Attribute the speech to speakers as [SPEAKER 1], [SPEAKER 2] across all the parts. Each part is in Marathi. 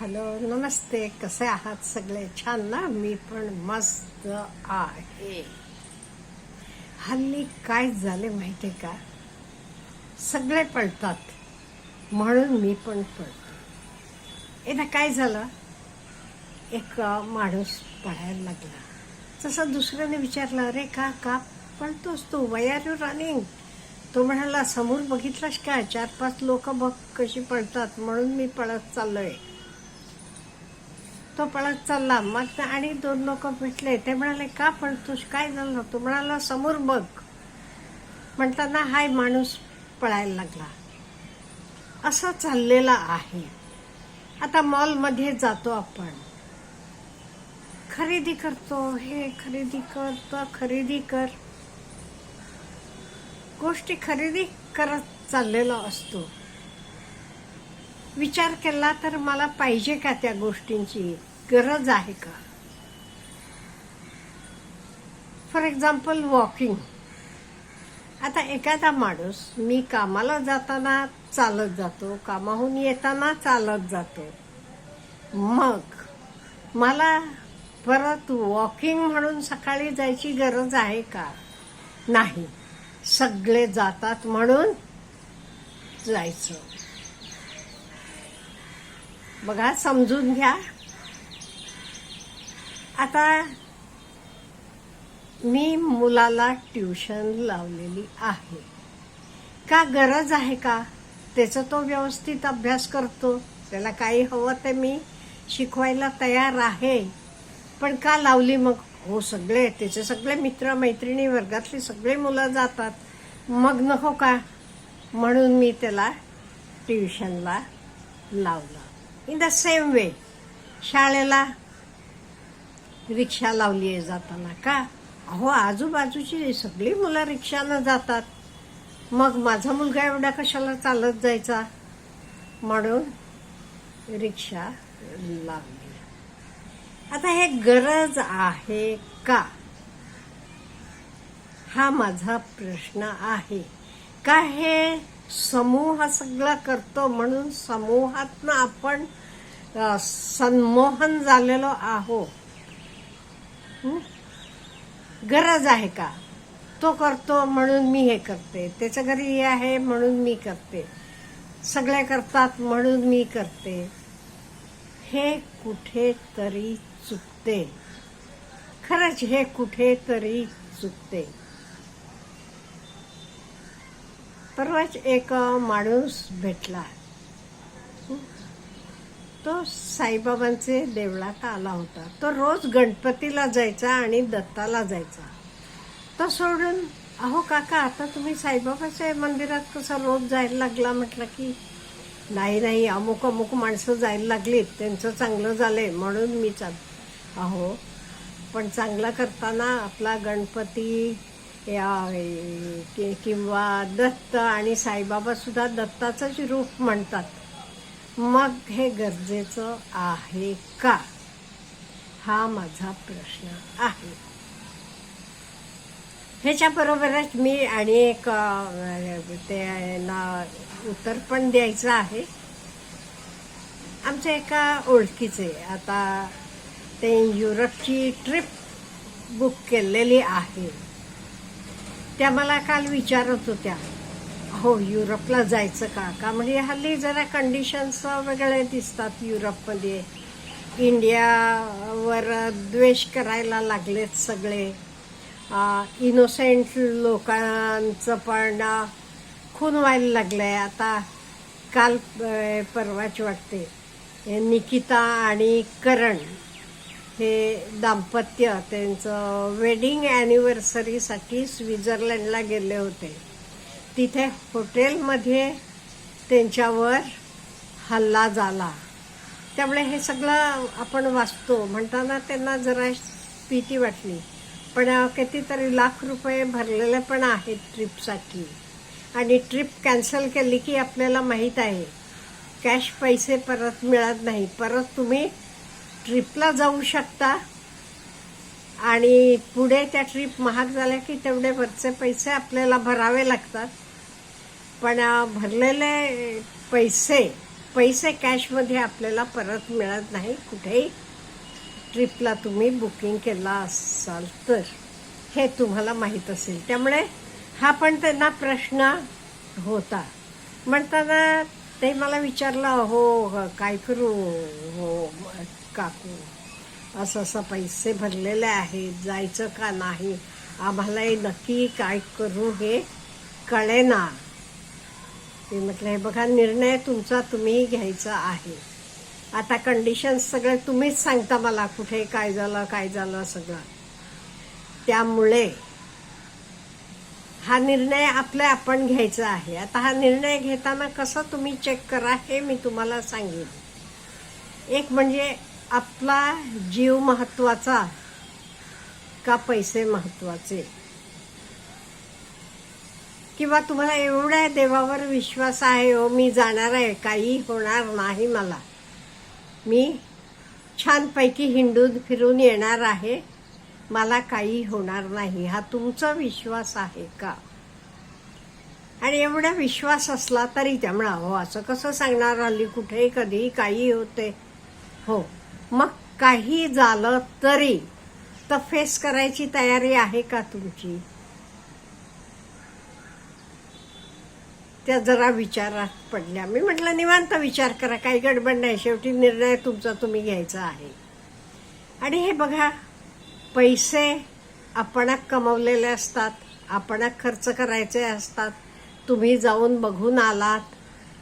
[SPEAKER 1] हॅलो नमस्ते कसे आहात सगळे? छान ना? मी पण मस्त आहे. हल्ली काय झाले माहितीये का? सगळे पळतात. म्हणून मी पण पळतो. एकदा काय झालं? एक माणूस पळायला लागला. तसं दुसऱ्याने विचारलं अरे का का पळतोस तू? वय आर यू रनिंग तो म्हणाला समोर बघितलंस काय चार पाच लोक बघ कशी पळतात. म्हणून मी पळत चाललोय. तो पळत चालला. मग आणि दोन लोक भेटले. ते म्हणाले का पळतोस? काय झालं तो म्हणाला समोर बघ. म्हणताना हाय माणूस पळायला लागला. असं चाललेलं आहे. आता मॉलमध्ये जातो आपण. खरेदी करतो. हे खरेदी कर तो खरेदी कर. गोष्टी खरेदी करत चाललेला असतो. विचार केला तर मला पाहिजे का त्या गोष्टींची? गरज आहे का? फॉर एक्झाम्पल वॉकिंग आता एखादा माणूस मी कामाला जाताना चालत जातो कामाहून येताना चालत जातो. मग मला परत वॉकिंग म्हणून सकाळी जायची गरज आहे का? नाही. सगळे जातात म्हणून जायचं. बघा समजून घ्या. आता मी मुलाला ट्युशन लावलेली आहे. का गरज आहे का? त्याचा तो व्यवस्थित अभ्यास करतो. त्याला काही हवं ते मी शिकवायला तयार आहे. पण का लावली मग? हो सगळे त्याचे सगळे मित्र मैत्रिणी वर्गातली सगळे मुलं जातात. मग नको हो का? म्हणून मी त्याला ट्युशनला लावलं. इन द सेम वे शाळेला रिक्षा लावली आहे जाताना का? अहो आजूबाजूची सगळी मुलं रिक्षानं जातात. मग माझा मुलगा एवढा कशाला चालत जायचा? म्हणून रिक्षा लावली. आता हे गरज आहे का? हा माझा प्रश्न आहे. का हे समूह सगळा करतो म्हणून समूहातनं आपण सन्मोहन संमोहन झालेलो आहो. गरज आहे का? तो करतो म्हणून मी हे करते. त्याच्या घरी हे आहे म्हणून मी करते. सगळे करतात म्हणून मी करते. हे कुठेतरी चुकते. खरंच हे कुठेतरी चुकते. परवाच एक माणूस भेटला. तो साईबाबांचे देवळात आला होता. तो रोज गणपतीला जायचा आणि दत्ताला जायचा. तो सोडून अहो काका आता तुम्ही साईबाबाच्या मंदिरात कसं रोज जायला लागला? म्हटलं की नाही नाही अमुक अमुक माणसं जायला लागलीत. त्यांचं चांगलं झालंय म्हणून मी चाल अहो पण चांगलं करताना आपला गणपती या कि- किंवा दत्त आणि साईबाबासुद्धा दत्ताचंच रूप म्हणतात. मग हे गरजेचं आहे का? हा माझा प्रश्न आहे. ह्याच्याबरोबरच मी आणि एक अ, ते उत्तर पण द्यायचं आहे. आमच्या एका ओळखीचे आता ते युरोपची ट्रिप बुक केलेली आहे. त्या मला काल विचारत होत्या हो युरोपला जायचं का? का म्हणजे हल्ली जरा कंडिशन्स वेगळे दिसतात युरोपमध्ये. इंडियावर द्वेष करायला लागलेत सगळे. इनोसेंट लोकांचं पण खून व्हायला लागलंय. आता काल परवाच वाटते निकिता आणि करण हे दाम्पत्य त्यांचं वेडिंग ॲनिव्हर्सरीसाठी स्वित्झर्लंडला गेले होते. तिथे हॉटेलमध्ये त्यांच्यावर हल्ला झाला. त्यामुळे हे सगळं आपण वाचतो. म्हणताना त्यांना जरा भीती वाटली. पण कितीतरी लाख रुपये भरलेले पण आहेत ट्रिपसाठी आणि ट्रिप कॅन्सल केली की आपल्याला माहीत आहे कॅश पैसे परत मिळत नाही. परत तुम्ही ट्रिपला जाऊ शकता. आणि पुढे त्या ट्रिप महाग झाल्या की तेवढे वरचे पैसे आपल्याला भरावे लागतात. पण भरलेले पैसे पैसे कॅशमध्ये आपल्याला परत मिळत नाही. कुठेही ट्रिपला तुम्ही बुकिंग केला असाल तर. हे तुम्हाला माहीत असेल. त्यामुळे हा पण त्यांना प्रश्न होता. म्हणताना ते मला विचारलं हो काय करू? हो काकू असं असं पैसे भरलेले आहेत जायचं का नाही? आम्हालाही नक्की काय करू हे कळेना. मी म्हटलं हे बघा निर्णय तुमचा तुम्ही घ्यायचा आहे. आता कंडिशन सगळं तुम्हीच सांगता मला कुठे काय झालं काय झालं सगळं. त्यामुळे हा निर्णय आपल्या आपण घ्यायचा आहे. आता हा निर्णय घेताना कसं तुम्ही चेक करा हे मी तुम्हाला सांगेन. एक म्हणजे आपला जीव महत्त्वाचा का पैसे महत्त्वाचे? किंवा तुम्हाला एवढ्या देवावर विश्वास आहे हो मी जाणार आहे काही होणार नाही मला. मी छानपैकी हिंडून फिरून येणार आहे मला काही होणार नाही. हा तुमचा विश्वास आहे का? आणि एवढा विश्वास असला तरी त्यामुळे हो असं कसं सांगणार हल्ली कुठेही कधीही काही होते. हो. मग काही झालं तरी तर फेस करायची तयारी आहे का तुमची? त्या जरा विचारात पडल्या. मी म्हटलं निवांत विचार करा. काही गडबड नाही. शेवटी निर्णय तुमचा तुम्ही घ्यायचा आहे. आणि हे बघा पैसे आपण कमवलेले असतात आपण खर्च करायचे असतात तुम्ही जाऊन बघून आलात.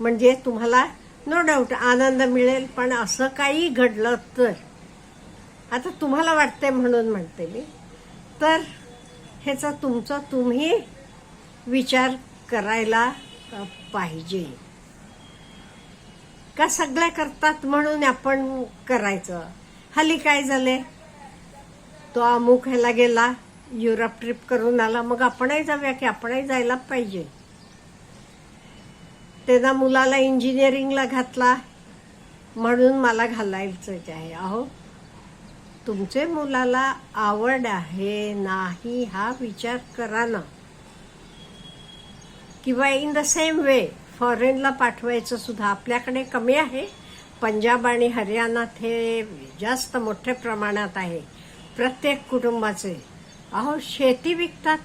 [SPEAKER 1] म्हणजे तुम्हाला नो डाऊट आनंद मिळेल पण असं काही घडलं तर. आता तुम्हाला वाटते म्हणून म्हणते मी. तर ह्याचा तुमचा तुम्ही विचार करायला पाहिजे. का सगळ्या करतात म्हणून आपण करायचं? हल्ली काय झाले तो अमुक ह्याला गेला युरोप ट्रिप करून आला मग आपणही जाऊया की आपणही जायला पाहिजे. त्याचा मुलाला इंजिनिअरिंगला घातला. म्हणून मला घालायचंच आहे. अहो तुमचे मुलाला आवड आहे नाही हा विचार करा ना. किंवा इन द सेम वे फॉरेनला पाठवायचं सुद्धा आपल्याकडे कमी आहे. पंजाब आणि हरियाणात हे जास्त मोठ्या प्रमाणात आहे. प्रत्येक कुटुंबाचे. अहो शेती विकतात.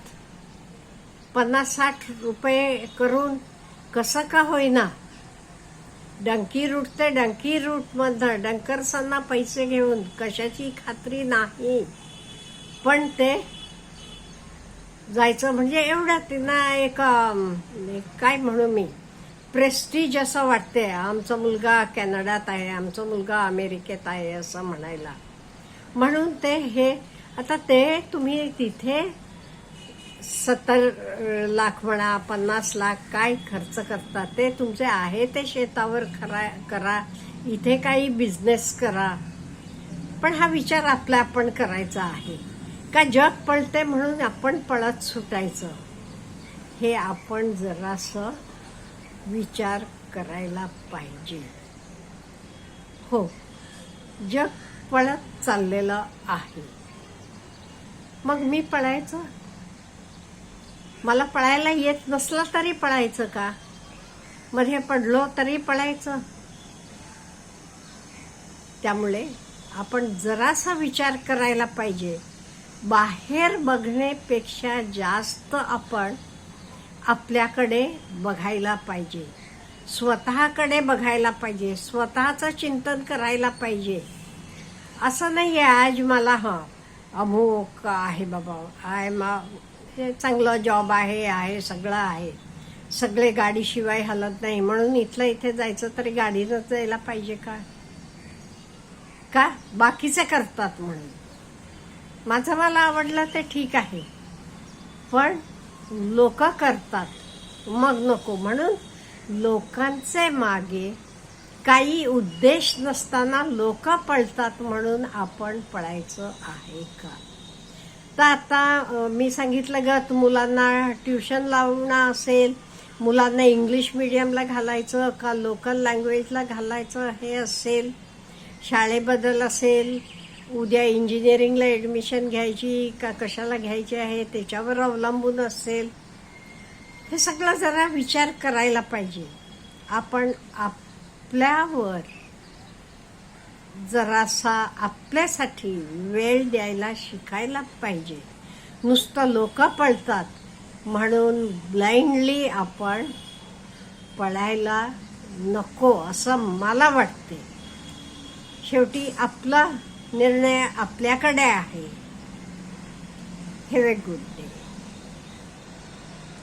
[SPEAKER 1] पन्नास साठ रुपये करून कसं का होईना? डंकी रूट ते डंकी रूटमधनं डंकर्सांना पैसे घेऊन कशाची खात्री नाही. पण ते जायचं म्हणजे एवढं त्यांना एक एक काय म्हणू मी प्रेस्टीज असं वाटते. आमचा मुलगा कॅनडात आहे आमचा मुलगा अमेरिकेत आहे असं म्हणायला. म्हणून ते हे आता ते तुम्ही तिथे सत्तर लाख म्हणा पन्नास लाख काय खर्च करतात ते तुमचे आहे ते शेतावर खरा करा. इथे काही बिझनेस करा. पण हा विचार आपला आपण करायचा आहे. का जग पळते म्हणून आपण पळत सुटायचं. हे आपण जरासं विचार करायला पाहिजे. हो जग पळत चाललेलं आहे. मग मी पळायचं? मला पळायला येत नसलं तरी पळायचं का? मध्ये पडलो तरी पळायचं. त्यामुळे आपण जरासा विचार करायला पाहिजे. बाहेर बघण्यापेक्षा जास्त आपण आपल्याकडे बघायला पाहिजे. स्वतःकडे बघायला पाहिजे. स्वतःचं चिंतन करायला पाहिजे. असं नाही आहे आज मला हं. अमुक आहे बाबा. आय मा चांगलं जॉब आहे आहे सगळं आहे. सगळे गाडीशिवाय हलत नाही. म्हणून इथलं इथे जायचं तरी गाडीनं जायला पाहिजे का? का? बाकीचे करतात म्हणून. माझं मला आवडलं ते ठीक आहे. पण लोक करतात. मग नको. म्हणून लोकांचे मागे काही उद्देश नसताना लोक पळतात म्हणून आपण पळायचं आहे का? तर आता मी सांगितलं गत मुलांना ट्युशन लावणं असेल मुलांना इंग्लिश मिडियमला घालायचं का लोकल लँग्वेजला घालायचं हे असेल शाळेबद्दल असेल उद्या इंजिनिअरिंगला ॲडमिशन घ्यायची का कशाला घ्यायची आहे त्याच्यावर अवलंबून असेल. हे सगळं जरा विचार करायला पाहिजे. आपण आपल्यावर जरासा आपल्यासाठी वेळ द्यायला शिकायला पाहिजे. नुसतं लोक पळतात. म्हणून ब्लाइंडली आपण पळायला नको असं मला वाटते. शेवटी आपला निर्णय आपल्याकडे आहे. हे ए गुड डे